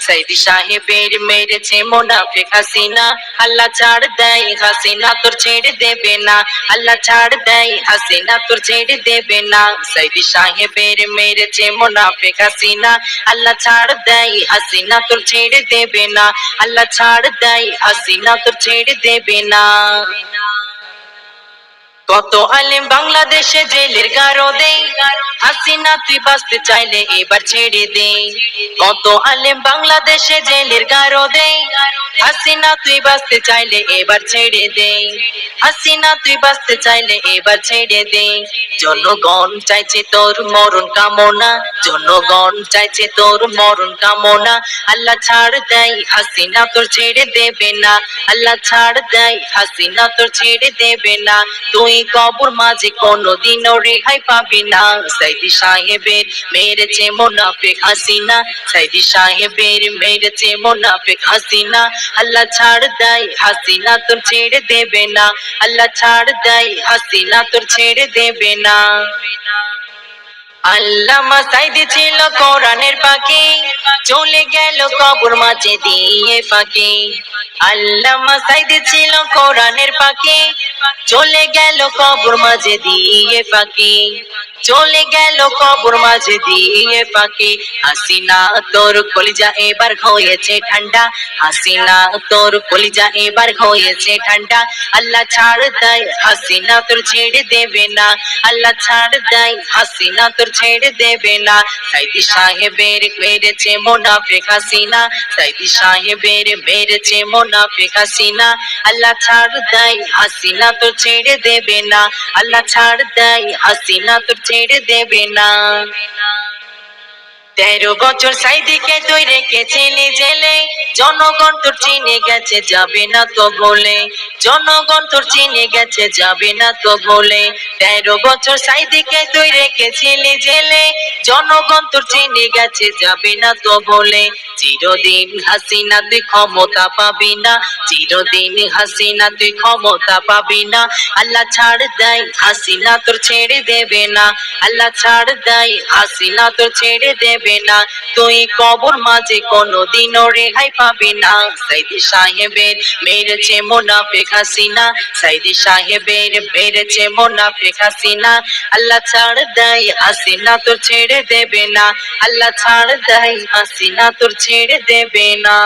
সাইদি সাহেবের মেরেছে মোনাফেক হাসিনা আল্লাহ ছাড় দেয় হাসিনা তোর ছেড়ে দেবে না আল্লাহ ছাড় দেয় হাসিনা তোর ছেড়ে দেবে না সাইদি সাহেবের মেরেছে মোনাফেক হাসিনা আল্লাহ ছাড় দেয় হাসিনা তোর ছেড়ে দেবে না আল্লাহ ছাড় দেয় হাসিনা তোর ছেড়ে দেবে না কত আলেম বাংলাদেশে জেলের গারো দেই। হাসিনা, তুই বাঁচতে চাইলে এবার ছেড়ে দে। কত আলেম বাংলাদেশে জেলের গারো দেই। হাসিনা, তুই বাঁচতে চাইলে এবার ছেড়ে দে। হাসিনা, তুই বাঁচতে চাইলে এবার ছেড়ে দে। জনগণ চাইছে তোর মরণ কামনা। জনগণ চাইছে তোর মরণ কামনা। আল্লাহ ছাড় দেয়, হাসিনা তোর ছেড়ে দেবে না। আল্লাহ ছাড় দেয়, হাসিনা তোর ছেড়ে দেবে না। তুই কবর মাঝে কোনোদিনও রেহাই পাবি না। সাইদি সাহেবের মেরেছে মোনাফেক হাসিনা। সাইদি সাহেবের মেরেছে মোনাফেক হাসিনা। আল্লাহ ছাড় দেয়, হাসিনা তোর ছেড়ে দেবে না। আল্লাহ ছাড় দেয়, হাসিনা তোর ছেড়ে দেবে না। আল্লামা সাইদি ছিল কোরআনের পাখি। চলে গেল কবর মাঝে দিয়ে ফাঁকি। আল্লামা সাইদি ছিল কোরআনের পাখি। চলে গেল কবর মাঝে দিয়ে ফাঁকি। চলে গেল কবর মাঝে দিয়ে ফাঁকি হাসিনা তোর কলিজা এবার হয়েছে ঠান্ডা। হাসিনা তোর কলিজা এবার হয়েছে ঠান্ডা। আল্লাহ ছাড় দেয়, হাসিনা তোর ছেড়ে দেবে না। আল্লাহ ছাড় দেয়, হাসিনা তোর ছেড়ে দেবে না। সাইদি সাহেবের মেরেছে মোনাফেক হাসিনা। সাইদি সাহেবের মেরেছে মোনাফেক হাসিনা। আল্লাহ ছাড় দেয়, হাসিনা তোর ছেড়ে দেবে না। আল্লাহ ছাড় দেয়, হাসিনা তোর ছেড়ে দেবে না। তেরো বছর সাইদিকে তুই রেখেছিলি জেলে জনগণ তোর চিনে গেছে, যাবে না তো বলে। জনগণ তোর চিনে গেছে, যাবে না তো বলে। তেরো বছর সাইদিকে তুই রেখেছিলি জেলে। জনগণ তোর চিনে গেছে, যাবে না তো বলে। চিরদিন হাসিনা তুই ক্ষমতা পাবি না। চিরদিন হাসিনা তুই ক্ষমতা পাবি না। আল্লাহ ছাড় দেয়, হাসিনা তোর ছেড়ে দেবে না। আল্লাহ ছাড় দেয়, হাসিনা তোর ছেড়ে দেবে না। তুই কবর মাঝে কোনোদিনও রেহাই পাবি না। সাইদি সাহেবের মেরেছে মোনাফেক হাসিনা, সাইদি সাহেবের মেরেছে মোনাফেক হাসিনা, আল্লাহ ছাড় দেয় হাসিনা তোর ছেড়ে দেবে না। আল্লাহ ছাড় দেয় হাসিনা তোর ছেড়ে দেবে না।